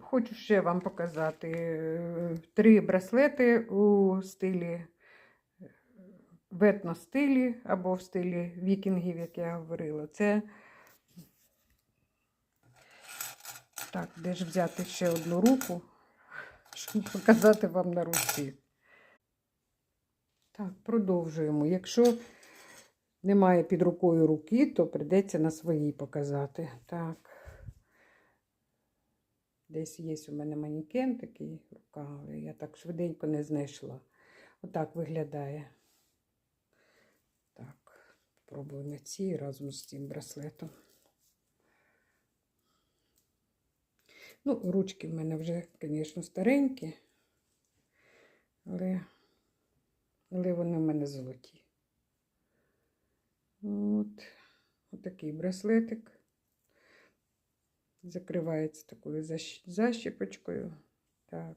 Хочу ще вам показати е, три браслети у стилі е, в етностилі або в стилі вікінгів, як я говорила. Це так, де ж взяти ще одну руку, щоб показати вам на руці. Так, продовжуємо. Якщо немає під рукою руки, то прийдеться на своїй показати. Так. Десь є у мене манікен такий рука, але я так швиденько не знайшла. Отак виглядає. Так, спробую на цій разом з цим браслетом. Ну, ручки в мене вже, звісно, старенькі, але, але вони в мене золоті. От, отакий браслетик. Закривається такою защ- защіпочкою. Так,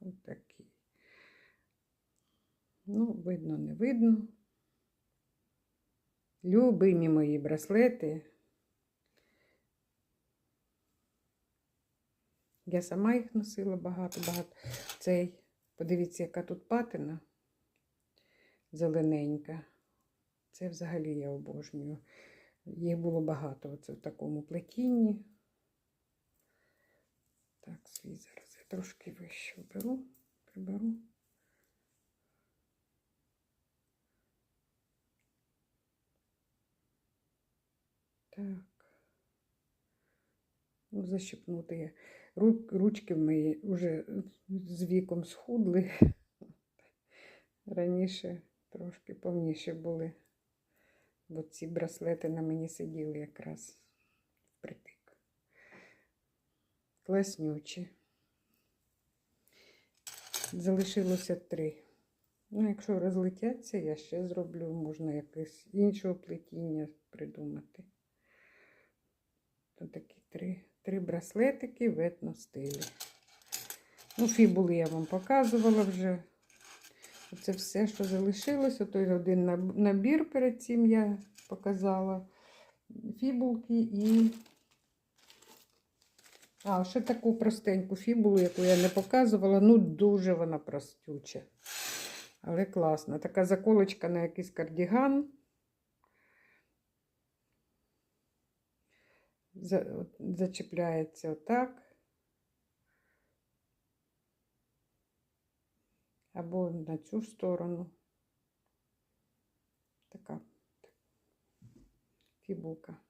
отакий. Ну, видно, не видно. Любимі мої браслети. Я сама їх носила багато-багато. Цей, подивіться, яка тут патина зелененька. Це взагалі я обожнюю. Їх було багато оце в такому плетінні. Свій зараз я трошки вище беру, приберу. Так. Ну, защипнути я. Ру- Ручки мої вже з віком схудли. Раніше трошки повніше були. Бо ці браслети на мені сиділи якраз впритик. Класнючі. Залишилося три. Ну, якщо розлетяться, я ще зроблю, можна якесь іншого плетіння придумати. То такі три, три браслетики в етностилі. Ну, фібули я вам показувала вже. Це все, що залишилося. Той один набір перед цим я показала. Фібулки і. А, ще таку простеньку фібулу, яку я не показувала. Ну, дуже вона простюча. Але класна. Така заколочка на якийсь кардіган. За, от, зачіпляється отак. Або на цю сторону. Така фібулка.